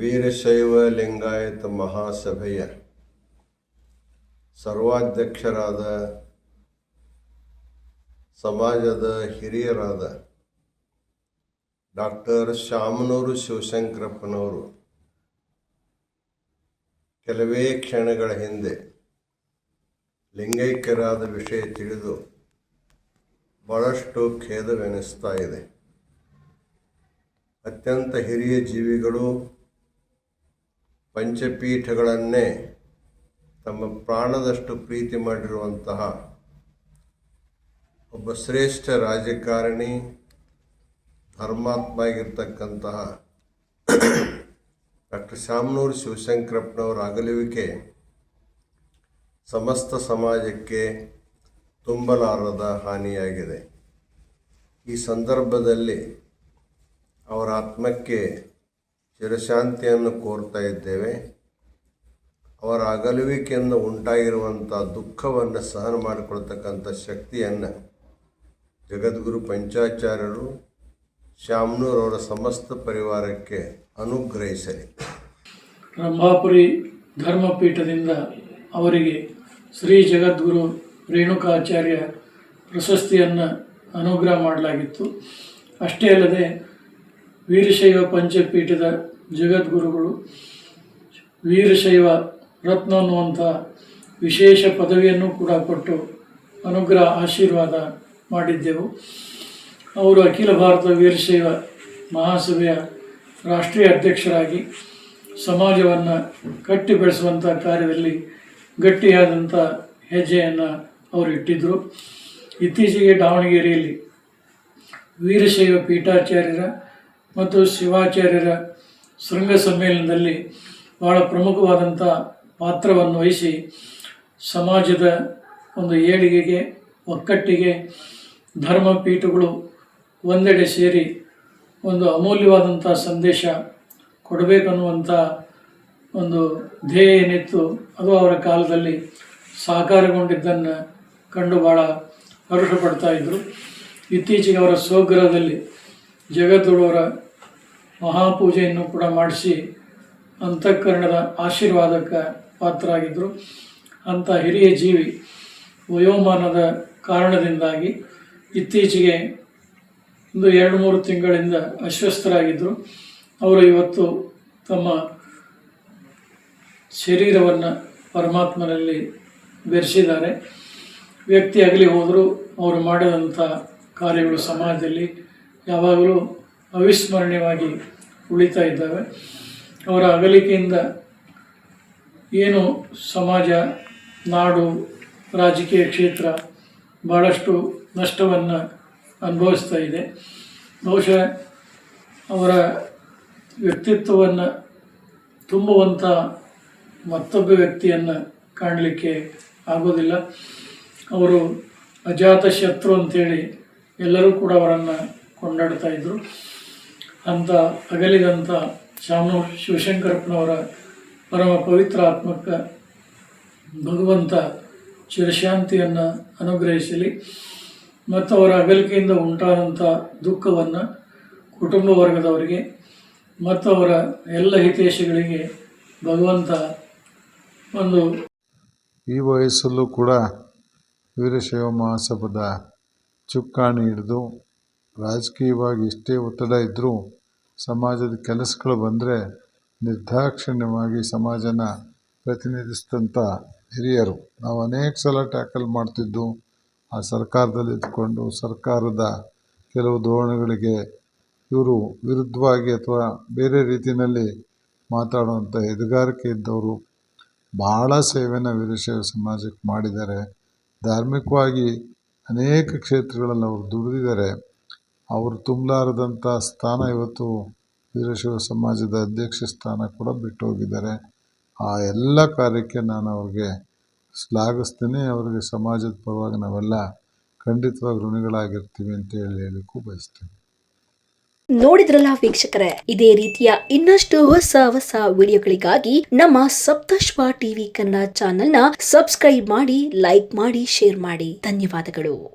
ವೀರಶೈವ ಲಿಂಗಾಯತ ಮಹಾಸಭೆಯ ಸರ್ವಾಧ್ಯಕ್ಷರಾದ ಸಮಾಜದ ಹಿರಿಯರಾದ ಡಾಕ್ಟರ್ ಶಾಮನೂರು ಶಿವಶಂಕರಪ್ಪನವರು. ಕೆಲವೇ ಕ್ಷಣಗಳ ಹಿಂದೆ ಲಿಂಗೈಕ್ಯರಾದ ವಿಷಯ ತಿಳಿದು ಬಹಳಷ್ಟು ಖೇದವೆನಿಸ್ತಾ ಇದೆ. ಅತ್ಯಂತ ಹಿರಿಯ ಜೀವಿಗಳು ಪಂಚಪೀಠಗಳನ್ನೇ ತಮ್ಮ ಪ್ರಾಣದಷ್ಟು ಪ್ರೀತಿ ಮಾಡಿರುವಂತಹ ಒಬ್ಬ ಶ್ರೇಷ್ಠ ರಾಜಕಾರಣಿ ಧರ್ಮಾತ್ಮ ಆಗಿರ್ತಕ್ಕಂತಹ ಡಾಕ್ಟರ್ ಶಾಮನೂರು ಶಿವಶಂಕರಪ್ಪನವರ ಅಗಲುವಿಕೆ ಸಮಸ್ತ ಸಮಾಜಕ್ಕೆ ತುಂಬಲಾರದ ಹಾನಿಯಾಗಿದೆ. ಈ ಸಂದರ್ಭದಲ್ಲಿ ಅವರ ಆತ್ಮಕ್ಕೆ ಚಿರಶಾಂತಿಯನ್ನು ಕೋರ್ತಾ ಇದ್ದೇವೆ. ಅವರ ಅಗಲುವಿಕೆಯಿಂದ ಉಂಟಾಗಿರುವಂಥ ದುಃಖವನ್ನು ಸಹನ ಮಾಡಿಕೊಳ್ತಕ್ಕಂಥ ಶಕ್ತಿಯನ್ನು ಜಗದ್ಗುರು ಪಂಚಾಚಾರ್ಯರು ಶಾಮನೂರವರ ಸಮಸ್ತ ಪರಿವಾರಕ್ಕೆ ಅನುಗ್ರಹಿಸಲಿ. ರಂಭಾಪುರಿ ಧರ್ಮಪೀಠದಿಂದ ಅವರಿಗೆ ಶ್ರೀ ಜಗದ್ಗುರು ರೇಣುಕಾಚಾರ್ಯ ಪ್ರಶಸ್ತಿಯನ್ನು ಅನುಗ್ರಹ ಮಾಡಲಾಗಿತ್ತು. ಅಷ್ಟೇ ಅಲ್ಲದೆ ವೀರಶೈವ ಪಂಚಪೀಠದ ಜಗದ್ಗುರುಗಳು, ವೀರಶೈವ ರತ್ನ ಅನ್ನುವಂಥ ವಿಶೇಷ ಪದವಿಯನ್ನು ಕೂಡ ಕೊಟ್ಟು ಅನುಗ್ರಹ, ಆಶೀರ್ವಾದ ಮಾಡಿದ್ದೆವು. ಅವರು ಅಖಿಲ ಭಾರತ ವೀರಶೈವ ಮಹಾಸಭೆಯ ರಾಷ್ಟ್ರೀಯ ಅಧ್ಯಕ್ಷರಾಗಿ ಸಮಾಜವನ್ನು ಕಟ್ಟಿ ಬೆಳೆಸುವಂಥ ಕಾರ್ಯದಲ್ಲಿ ಗಟ್ಟಿಯಾದಂಥ ಹೆಜ್ಜೆಯನ್ನು ಅವರು ಇಟ್ಟಿದ್ದರು ಇತ್ತೀಚೆಗೆ ದಾವಣಗೆರೆಯಲ್ಲಿ ವೀರಶೈವ ಪೀಠಾಚಾರ್ಯರ ಮತ್ತು ಶಿವಾಚಾರ್ಯರ ಶೃಂಗ ಸಮ್ಮೇಳನದಲ್ಲಿ ಬಹಳ ಪ್ರಮುಖವಾದಂಥ ಪಾತ್ರವನ್ನು ವಹಿಸಿ ಸಮಾಜದ ಒಂದು ಏಳಿಗೆಗೆ, ಒಕ್ಕಟ್ಟಿಗೆ, ಧರ್ಮಪೀಠಗಳು ಒಂದೆಡೆ ಸೇರಿ ಒಂದು ಅಮೂಲ್ಯವಾದಂಥ ಸಂದೇಶ ಕೊಡಬೇಕನ್ನುವಂಥ ಒಂದು ಧ್ಯೇಯ ಏನಿತ್ತು, ಅದು ಅವರ ಕಾಲದಲ್ಲಿ ಸಾಕಾರಗೊಂಡಿದ್ದನ್ನು ಕಂಡು ಭಾಳ ಹರ್ಷ ಪಡ್ತಾ ಇದ್ದರು ಇತ್ತೀಚೆಗೆ ಅವರ ಸ್ವಗೃಹದಲ್ಲಿ ಜಗದ್ಗುರುವರ ಮಹಾಪೂಜೆಯನ್ನು ಕೂಡ ಮಾಡಿಸಿ ಅಂತಃಕರಣದ ಆಶೀರ್ವಾದಕ್ಕೆ ಪಾತ್ರರಾಗಿದ್ದರು ಅಂಥ ಹಿರಿಯ ಜೀವಿ ವಯೋಮಾನದ ಕಾರಣದಿಂದಾಗಿ ಇತ್ತೀಚೆಗೆ ಒಂದು ಎರಡು ಮೂರು ತಿಂಗಳಿಂದ ಅಸ್ವಸ್ಥರಾಗಿದ್ದರು ಅವರು ಇವತ್ತು ತಮ್ಮ ಶರೀರವನ್ನು ಪರಮಾತ್ಮನಲ್ಲಿ ಬೆರೆಸಿದ್ದಾರೆ. ವ್ಯಕ್ತಿ ಆಗಲಿ ಹೋದರೂ ಅವರು ಮಾಡಿದಂಥ ಕಾರ್ಯಗಳು ಸಮಾಜದಲ್ಲಿ ಯಾವಾಗಲೂ ಅವಿಸ್ಮರಣೀಯವಾಗಿ ಉಳಿತಾ ಇದ್ದಾವೆ. ಅವರ ಅಗಲಿಕೆಯಿಂದ ಏನು ಸಮಾಜ, ನಾಡು, ರಾಜಕೀಯ ಕ್ಷೇತ್ರ ಭಾಳಷ್ಟು ನಷ್ಟವನ್ನು ಅನುಭವಿಸ್ತಾ ಇದೆ. ಬಹುಶಃ ಅವರ ವ್ಯಕ್ತಿತ್ವವನ್ನು ತುಂಬುವಂಥ ಮತ್ತೊಬ್ಬ ವ್ಯಕ್ತಿಯನ್ನು ಕಾಣಲಿಕ್ಕೆ ಆಗೋದಿಲ್ಲ. ಅವರು ಅಜಾತ ಶತ್ರು ಅಂತೇಳಿ ಎಲ್ಲರೂ ಕೂಡ ಅವರನ್ನು ಕೊಂಡಾಡ್ತಾ ಇದ್ದರು ಅಂತ ಅಗಲಿದಂಥ ಶಾಮನು ಶಿವಶಂಕರಪ್ಪನವರ ಪರಮ ಪವಿತ್ರ ಆತ್ಮಕ್ಕೆ ಭಗವಂತ ಚಿರಶಾಂತಿಯನ್ನು ಅನುಗ್ರಹಿಸಲಿ. ಮತ್ತು ಅವರ ಅಗಲಿಕೆಯಿಂದ ಉಂಟಾದಂಥ ದುಃಖವನ್ನು ಕುಟುಂಬ ವರ್ಗದವರಿಗೆ ಮತ್ತು ಅವರ ಎಲ್ಲ ಹಿತೇಶಗಳಿಗೆ ಭಗವಂತ ಒಂದು ಈ ವಯಸ್ಸಲ್ಲೂ ಕೂಡ ವೀರಶೈವ ಮಹಾಸಭದ ಚುಕ್ಕಾಣಿ ಹಿಡಿದು ರಾಜಕೀಯವಾಗಿ ಎಷ್ಟೇ ಒತ್ತಡ ಇದ್ದರೂ ಸಮಾಜದ ಕೆಲಸಗಳು ಬಂದರೆ ನಿರ್ದಾಕ್ಷಿಣ್ಯವಾಗಿ ಸಮಾಜನ ಪ್ರತಿನಿಧಿಸಿದಂಥ ಹಿರಿಯರು. ನಾವು ಅನೇಕ ಸಲ ಟ್ಯಾಕಲ್ ಮಾಡ್ತಿದ್ದು, ಆ ಸರ್ಕಾರದಲ್ಲಿ ಇದ್ದುಕೊಂಡು ಸರ್ಕಾರದ ಕೆಲವು ಧೋರಣೆಗಳಿಗೆ ಇವರು ವಿರುದ್ಧವಾಗಿ ಅಥವಾ ಬೇರೆ ರೀತಿಯಲ್ಲಿ ಮಾತಾಡುವಂಥ ಎದುಗಾರಿಕೆ ಇದ್ದವರು ಭಾಳ ಸೇವೆನ ವೀರಶೈವ ಸಮಾಜಕ್ಕೆ ಮಾಡಿದ್ದಾರೆ. ಧಾರ್ಮಿಕವಾಗಿ ಅನೇಕ ಕ್ಷೇತ್ರಗಳಲ್ಲಿ ಅವರು ದುಡಿದಿದ್ದಾರೆ. ಅವರು ತುಂಬಲಾರದಂಥ ಸ್ಥಾನ ಇವತ್ತು ವೀರಶೈವ ಸಮಾಜದ ಅಧ್ಯಕ್ಷ ಸ್ಥಾನ ಕೂಡ ಬಿಟ್ಟು ಹೋಗಿದ್ದಾರೆ ಆ ಎಲ್ಲ ಕಾರ್ಯಕ್ಕೆ ನಾನು ಅವ್ರಿಗೆ ಶ್ಲಾಘಿಸ್ತೀನಿ. ಅವರಿಗೆ ಸಮಾಜದ ಪರವಾಗಿ ನಾವೆಲ್ಲ ಖಂಡಿತವಾಗಿ ಋಣಿಗಳಾಗಿರ್ತೀವಿ ಅಂತ ಹೇಳಿ ಹೇಳಲಿಕ್ಕೂ ಬಯಸ್ತೀನಿ. ನೋಡಿದ್ರಲ್ಲ ವೀಕ್ಷಕರೇ, ಇದೇ ರೀತಿಯ ಇನ್ನಷ್ಟು ಹೊಸ ಹೊಸ ವಿಡಿಯೋಗಳಿಗಾಗಿ ನಮ್ಮ ಸಪ್ತಶ್ವ ಟಿವಿ ಕನ್ನಡ ಚಾನೆಲ್ನ ಸಬ್ಸ್ಕ್ರೈಬ್ ಮಾಡಿ, ಲೈಕ್ ಮಾಡಿ, ಶೇರ್ ಮಾಡಿ. ಧನ್ಯವಾದಗಳು.